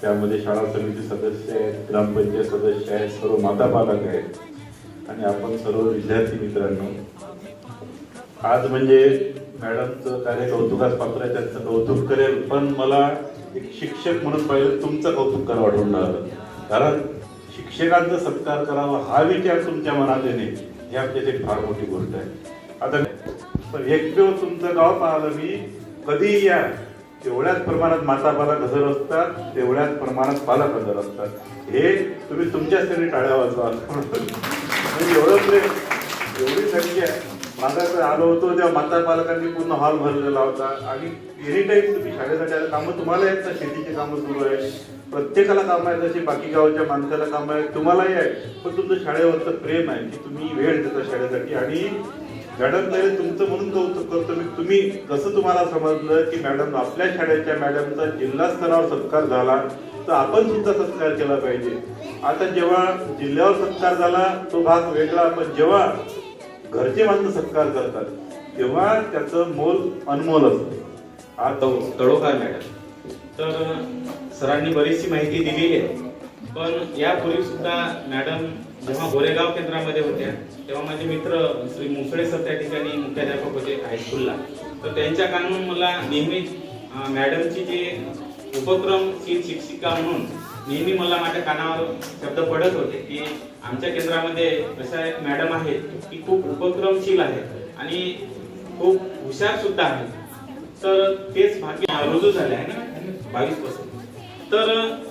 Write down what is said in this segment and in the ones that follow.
त्यामध्ये शाळा समिती सदस्य आहेत ग्रामपंचायत सदस्य आहेत सर्व माता पालक आहेत. आणि आपण सर्व विद्यार्थी मित्रांनो आज म्हणजे मॅडमचं कार्य कौतुकास पात्र आहे त्यांचं कौतुक करेल पण मला एक शिक्षक म्हणून पाहिलं तुमचं कौतुक करा वाटून राहिलं. कारण शिक्षकांचा सत्कार करावा हा विचार तुमच्या मनात येणे ही आमच्यासाठी फार मोठी गोष्ट आहे. आता पण एक तुमचं गाव पाहिलं मी कधीही या तेवढ्याच प्रमाणात माता पालक हजर असतात तेवढ्याच प्रमाणात पालक हजर असतात. हे तुम्ही तुमच्यासाठी टाळ्या वाजवा. म्हणजे एवढं प्रेम एवढी संख्या. आहे. माझा तर आलो होतो तेव्हा माता पालकांनी पूर्ण हॉल भरलेला होता. आणि एनी टाईम तुम्ही शाळेसाठी आलं कामं तुम्हाला आहेत ना शेतीची कामं सुरू आहे प्रत्येकाला कामं आहेत जशी बाकी गावाच्या माणसाला कामं आहेत तुम्हालाही आहे. पण तुमचं शाळेवरचं प्रेम आहे की तुम्ही वेळ देता शाळेसाठी. आणि मॅडम तरी तुमचं म्हणून कौतुक करतो. मी तुम्ही कसं तुम्हाला समजलं की मॅडम आपल्या शाळेच्या मॅडमचा जिल्हा स्तरावर सत्कार झाला तर आपण सुद्धा सत्कार केला पाहिजे. आता जेव्हा जिल्ह्यावर सत्कार झाला तो भाग वेगळा. पण जेव्हा घरचे माणसं सत्कार करतात तेव्हा त्याचं मोल अनमोल असतं. आता तळ- तळोकार मॅडम. तर सरांनी बरीचशी माहिती दिलेली आहे. पण यापूर्वी सुद्धा मॅडम जेव्हा गोरेगाव केंद्रामध्ये होत्या तेव्हा माझे मित्र श्री मुसळे सर त्या ठिकाणी मुख्याध्यापक होते हायस्कूलला तर त्यांच्या कानून मला नेहमी मॅडमची जे उपक्रमशील शिक्षिका म्हणून नेहमी मला माझ्या कानावर शब्द पडत होते की आमच्या केंद्रामध्ये अशा एक मॅडम आहेत की खूप उपक्रमशील आहेत आणि खूप हुशार सुद्धा आहेत. तर तेच भाग्य रुजू झाले आहे ना? बावीसपासून तर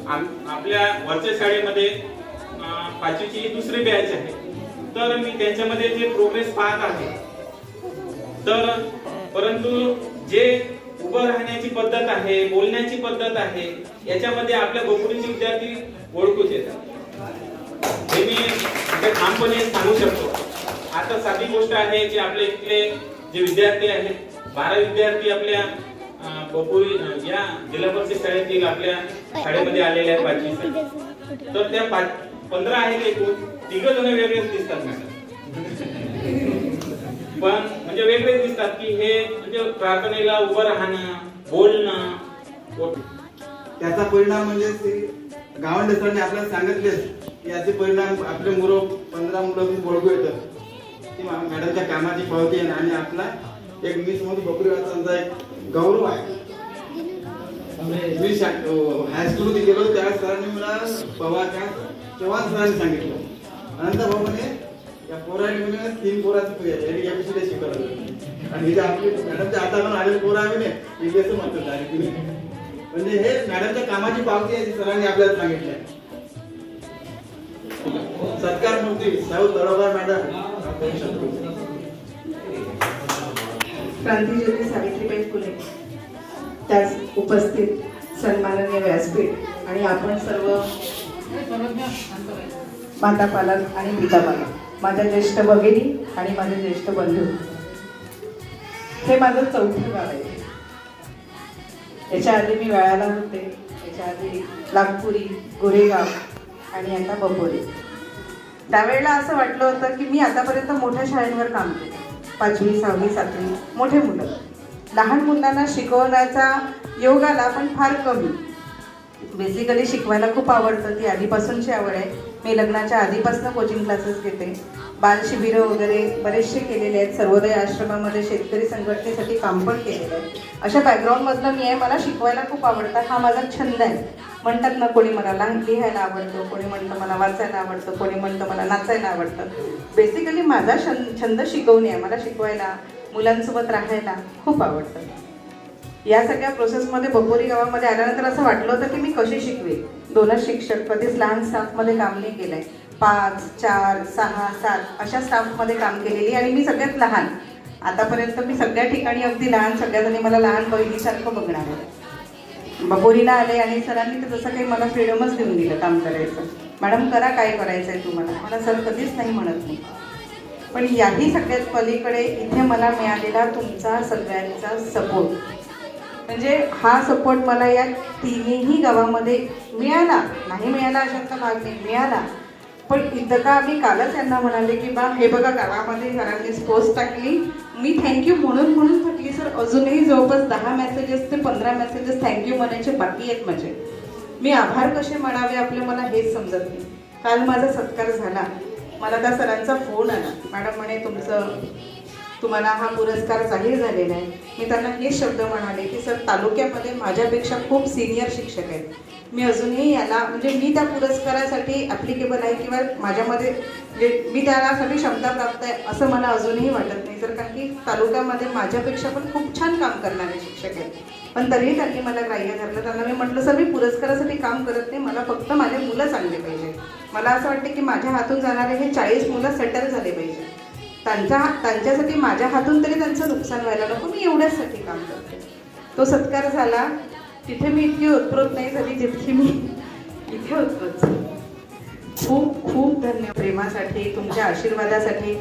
आम- आपल्या वरच्या शाळेमध्ये पाचवीची ही दुसरी बॅच आहे. तर मी त्यांच्यामध्ये जे प्रोग्रेस पाहत आहे तर परंतु जे उभं राहण्याची पद्धत आहे बोलण्याची पद्धत आहे याच्यामध्ये आपल्या गोकुळीचे विद्यार्थी ओळखूच येतात. हे मी ठामपणे सांगू शकतो. आता साधी गोष्ट आहे की आपल्या इथले जे विद्यार्थी आहेत बारा विद्यार्थी आपल्या अं, बपुरी या जिल्हा परिषद शाळेतील आपल्या शाळेमध्ये आलेले आहेत पाचवी तर त्या पाच पंधरा आहेत एकूण. तिघ जण वेगळेच दिसतात मॅडम. पण म्हणजे वेगळेच दिसतात की हे म्हणजे प्रार्थनेला उभं राहणं बोलणं व- त्याचा परिणाम म्हणजे ते गावंडे सरांनी आपल्याला सांगितले की याचे परिणाम आपले मुलं पंधरा मुलं तुम्ही ओळखू येतात. मॅडमच्या कामाची पावती आहे आणि आपला एक वीसमध्ये बकरी वाचांचा एक गौरव आहे. मी हायस्कूलमध्ये गेलो त्या सरांनी मला पवार त्या सरांनी सांगितलं. अनंत भाऊ म्हणे या पोराने म्हणे तीन पोराचं एबीसीडी शिकवलं आणि इथे आपली मॅडमच्या हाताकडून आलेले पोरं आहे म्हणे इथे म्हणतो डायरेक्ट म्हणजे हे मॅडमच्या कामाची पावती आहे सरांनी आपल्याला सांगितलं सत्कार मूर्ती साऊ तळोबा मॅडम क्रांतीज्योती सावित्रीबाई फुले. त्यास उपस्थित सन्माननीय व्यासपीठ आणि आपण सर्व माता पालक आणि पिता पालक माझ्या ज्येष्ठ भगिनी आणि माझे ज्येष्ठ बंधू. हे माझं चौथं गाव आहे. याच्या आधी मी वेळाला होते. याच्या आधी नागपुरी गोरेगाव आणि आता बपोरी त्यावेळेला असं वाटलं होतं की मी आतापर्यंत मोठ्या शाळेंवर काम केलं. पाचवी सहावी सातवी मोठे मुलं. लहान मुलांना शिकवण्याचा योग आला पण फार कमी. बेसिकली शिकवायला खूप आवडतं. ती आधीपासूनची आवड आहे. मी लग्नाच्या आधीपासून कोचिंग क्लासेस घेते. बाल शिबिरं वगैरे बरेचसे केलेले आहेत. सर्वोदय आश्रमामध्ये शेतकरी संघटनेसाठी काम पण केलेलं आहे अशा बॅकग्राऊंडमधलं मी आहे. मला शिकवायला खूप आवडतं. हा माझा छंद आहे. म्हणतात ना कोणी मला लहान लिहायला आवडतं कोणी म्हणतं मला वाचायला आवडतं कोणी म्हणतं मला नाचायला आवडतं. बेसिकली माझा छंद छंद शिकवणे आहे. मला शिकवायला मुलांसोबत राहायला खूप आवडतं. या सगळ्या प्रोसेसमध्ये बपोरी गावामध्ये आल्यानंतर असं वाटलं होतं की मी कशी शिकवे दोनच शिक्षक कधीच लहान स्टाफमध्ये काम नाही केलंय. पाच चार सहा सात अशा स्टाफमध्ये काम केलेली आणि मी सगळ्यात लहान. आतापर्यंत मी सगळ्या ठिकाणी अगदी लहान सगळ्याजणी मला लहान बहिणीसारखं बघणार आहे. बपोरीला आले आणि सरांनी तर जसं काही मला फ्रीडमच देऊन दिलं काम करायचं. मॅडम करा काय करायचं आहे तुम्हाला? मला सर कधीच नाही म्हणत नाही. पण याही सगळ्यात पलीकडे इथे मला मिळालेला तुमचा सगळ्यांचा सपोर्ट म्हणजे हा सपोर्ट मला या तिन्ही गावामध्ये मिळाला. नाही मिळाला अशांचा भाग नाही मिळाला. पण इतका मी कालच यांना म्हणाले की बा हे बघा गावामध्ये घरांनी पोस्ट टाकली. मी थँक्यू म्हणून म्हणून म्हटली सर अजूनही जवळपास दहा मेसेजेस ते पंधरा मेसेजेस थँक्यू म्हणायचे बाकी आहेत माझे. मी आभार कसे म्हणावे आपले मला हेच समजत नाही. काल माझा सत्कार झाला. मला त्या सरांचा फोन आला. मॅडम म्हणे तुमचं तुम्हाला हा पुरस्कार जाहीर झालेला आहे. मी त्यांना हे शब्द म्हणाले की सर तालुक्यामध्ये माझ्यापेक्षा खूप सिनियर शिक्षक आहेत. मी अजूनही याला म्हणजे मी त्या पुरस्कारासाठी ॲप्लिकेबल आहे किंवा माझ्यामध्ये जे मी त्यासाठी क्षमता प्राप्त आहे असं मला अजूनही वाटत नाही तर कारण की तालुक्यामध्ये माझ्यापेक्षा पण खूप छान काम करणारे शिक्षक आहेत. पण तरीही त्यांनी मला ग्राह्य धरलं. त्यांना मी म्हटलं सर मी पुरस्कारासाठी काम करत नाही. मला फक्त माझे मुलं चांगले पाहिजे मला असं वाटतं की माझ्या हातून जाणारे हे चाळीस मुलं सेटल झाले पाहिजे त्यांचा त्यांच्यासाठी माझ्या हातून तरी त्यांचं नुकसान व्हायला नको. मी एवढ्याचसाठी काम करते. तो सत्कार झाला. तिथे मी इतकी उत्प्रोत नाही झाली जितकी मी इथे उत्प्रोत झाली. खूप खूप धन्य प्रेमासाठी तुमच्या आशीर्वादासाठी.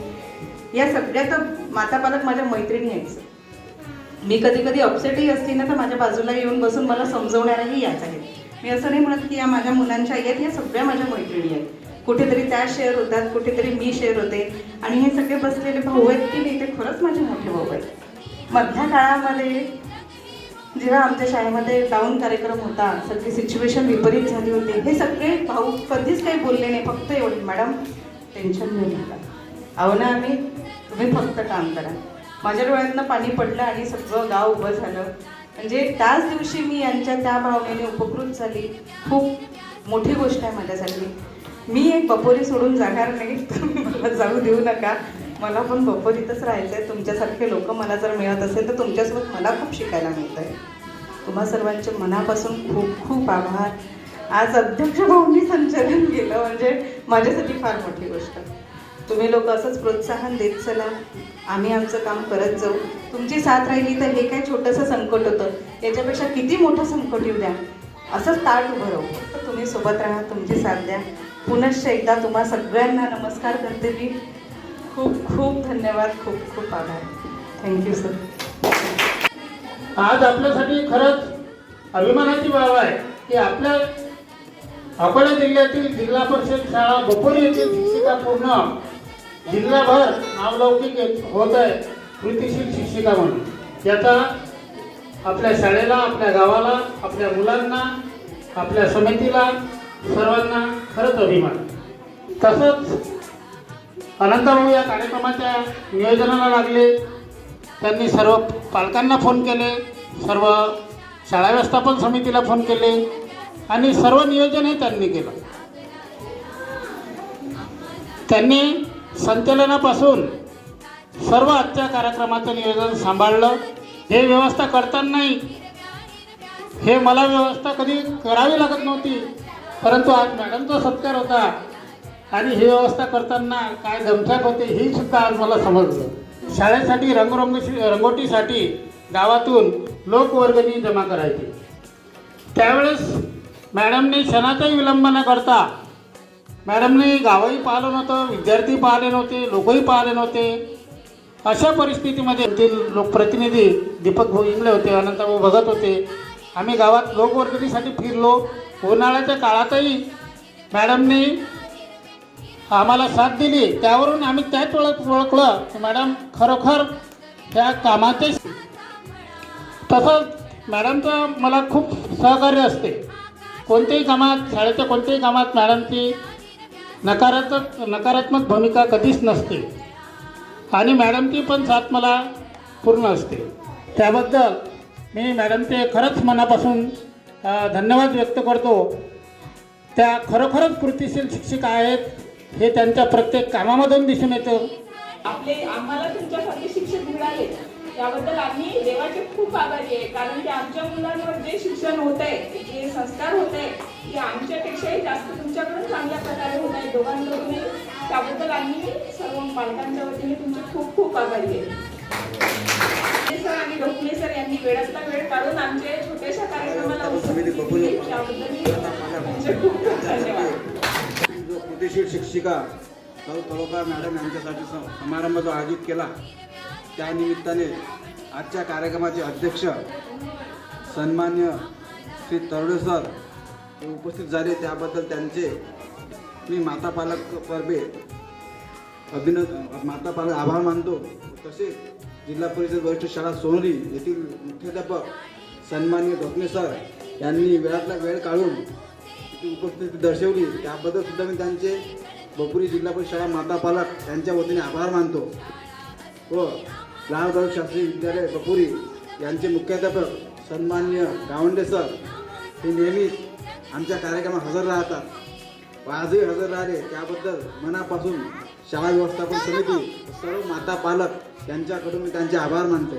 या सगळ्यात माता पालक माझ्या मैत्रिणी आहेत मी कधी कधी अपसेटही असली ना तर माझ्या बाजूला येऊन बसून मला समजवणाऱ्याही याच आहेत मी असं नाही म्हणत की या माझ्या मुलांच्या आई आहेत या सगळ्या माझ्या मैत्रिणी आहेत. कुठेतरी त्या शेअर होतात कुठेतरी मी शेअर होते. आणि हे सगळे बसलेले भाऊ आहेत की नाही ते खरंच माझे मोठे भाऊ आहेत. मधल्या काळामध्ये जेव्हा आमच्या शाळेमध्ये डाऊन कार्यक्रम होता सगळी सिच्युएशन विपरीत झाली होती. हे सगळे भाऊ कधीच काही बोलले नाही फक्त एवढे मॅडम टेन्शन घेऊ नका. अहो ना आम्ही तुम्ही फक्त काम करा. माझ्या डोळ्यातनं पाणी पडलं आणि सगळं गाव उभं झालं. म्हणजे त्याच दिवशी मी यांच्या त्या भावनेने उपकृत झाली. खूप मोठी गोष्ट आहे माझ्यासाठी. मी एक बपोरी सोडून जाणार नाही तुम्ही मला जाऊ देऊ नका. मला पण बपोरीतच राहायचं आहे तुमच्यासारखे लोक मला जर मिळत असेल तर तुमच्यासोबत मला खूप शिकायला मिळतं आहे तुम्हा सर्वांचे मनापासून खूप खूप आभार. आज अध्यक्ष भाऊंनी संचलन केलं म्हणजे माझ्यासाठी फार मोठी गोष्ट. तुम्ही लोक असंच प्रोत्साहन देत चला. आम्ही आमचं काम करत जाऊ. तुमची साथ राहिली तर हे काय छोटंसं संकट होतं. याच्यापेक्षा किती मोठं संकट येऊ द्या. असंच ताट उभं राहू. तुम्ही सोबत राहा तुमची साथ द्या. पुनश्च एकदा तुम्हा सगळ्यांना नमस्कार करते मी. खूप खूप धन्यवाद खूप खूप आभार. थँक्यू सर आज आपल्यासाठी खरंच अभिमानाची बाब आहे की आपल्या अकोला जिल्ह्यातील जिल्हा परिषद शाळा बपोरी येथील शिक्षिका पूर्ण जिल्हाभर नावलौकिक एक होत आहे कृतीशील शिक्षिका म्हणून. याचा आपल्या शाळेला आपल्या गावाला आपल्या मुलांना आपल्या समितीला सर्वांना खरंच अभिमान. तसंच अनंतभाऊ या कार्यक्रमाच्या नियोजनाला लागले. त्यांनी सर्व पालकांना फोन केले सर्व शाळा व्यवस्थापन समितीला फोन केले आणि सर्व नियोजनही त्यांनी केलं. त्यांनी संचलनापासून सर्व आजच्या कार्यक्रमाचं नियोजन सांभाळलं. हे व्यवस्था करतानाही हे मला व्यवस्था कधी करावी लागत नव्हती परंतु आज मॅडमचा सत्कार होता. आणि ही व्यवस्था करताना काय दमछाक होते ही सुद्धा आज मला समजलं. शाळेसाठी रंगरंग रंगोटीसाठी गावातून लोकवर्गणी जमा करायची. त्यावेळेस मॅडमने क्षणाचाही विलंब न करता मॅडमने गावही पाहिलं नव्हतं विद्यार्थी पाहिले नव्हते लोकही पाहिले नव्हते. अशा परिस्थितीमध्ये ते लोकप्रतिनिधी दीपक भाऊ इंगळे होते अनंतभाऊ भगत होते. आम्ही गावात लोकवर्गणीसाठी फिरलो. उन्हाळ्याच्या काळातही मॅडमनी आम्हाला साथ दिली. त्यावरून आम्ही त्याच ओळख ओळखलं की मॅडम खरोखर त्या कामाचे तसंच मॅडमचं मला खूप सहकार्य असते. कोणत्याही कामात शाळेच्या कोणत्याही कामात मॅडमची नकारात्मक नकारात्मक भूमिका कधीच नसते. आणि मॅडमची पण साथ मला पूर्ण असते. त्याबद्दल मी मॅडमचे खरंच मनापासून धन्यवाद व्यक्त करतो. त्या खरोखरच कृतीशील शिक्षिका आहेत. हे त्यांच्या प्रत्येक कामामधून दिसून येतं. आपले आम्हाला तुमच्यासारखे शिक्षक मिळाले. त्याबद्दल आम्ही देवाचे खूप आभारी आहे. कारण की आमच्या मुलांवर जे शिक्षण होत आहे जे संस्कार होत आहे ते आमच्यापेक्षाही जास्त तुमच्याकडून चांगल्या प्रकारे होत आहे. दोघांकडूनही. त्याबद्दल आम्ही सर्व पालकांच्या वतीने तुमचे खूप खूप आभारी आहे. सर आणि ढोकणे सर यांनी वेळातला वेळ काढून आमच्या छोट्याशा कार्यक्रमाला उपस्थिती दिली त्याबद्दल मी तुमचे खूप खूप धन्यवाद. जो कृतीशील शिक्षिका सौ तळोकार मॅडम यांच्यासाठी समारंभ जो आयोजित केला त्या निमित्ताने आजच्या कार्यक्रमाचे अध्यक्ष सन्मान्य श्री तरुणे सर हे उपस्थित झाले. त्याबद्दल त्यांचे मी माता पालक परबे अभिन माता पालक आभार मानतो. तसेच जिल्हा परिषद वरिष्ठ शाळा सोनरी येथील मुख्याध्यापक सन्मान्य डोकणे सर यांनी वेळातला वेळ काढून उपस्थिती दर्शवली. त्याबद्दल सुद्धा मी त्यांचे बपुरी जिल्हा परिषद शाळा माता पालक यांच्या वतीने आभार मानतो. व लालबाग शास्त्री विद्यालय बपुरी यांचे मुख्याध्यापक सन्माननीय गावंडे सर हे नेहमीच आमच्या कार्यक्रमात हजर राहतात. व आजही हजर राहिले. त्याबद्दल मनापासून शाळा व्यवस्थापन समिती सर्व माता पालक यांच्याकडून मी त्यांचे आभार मानतो.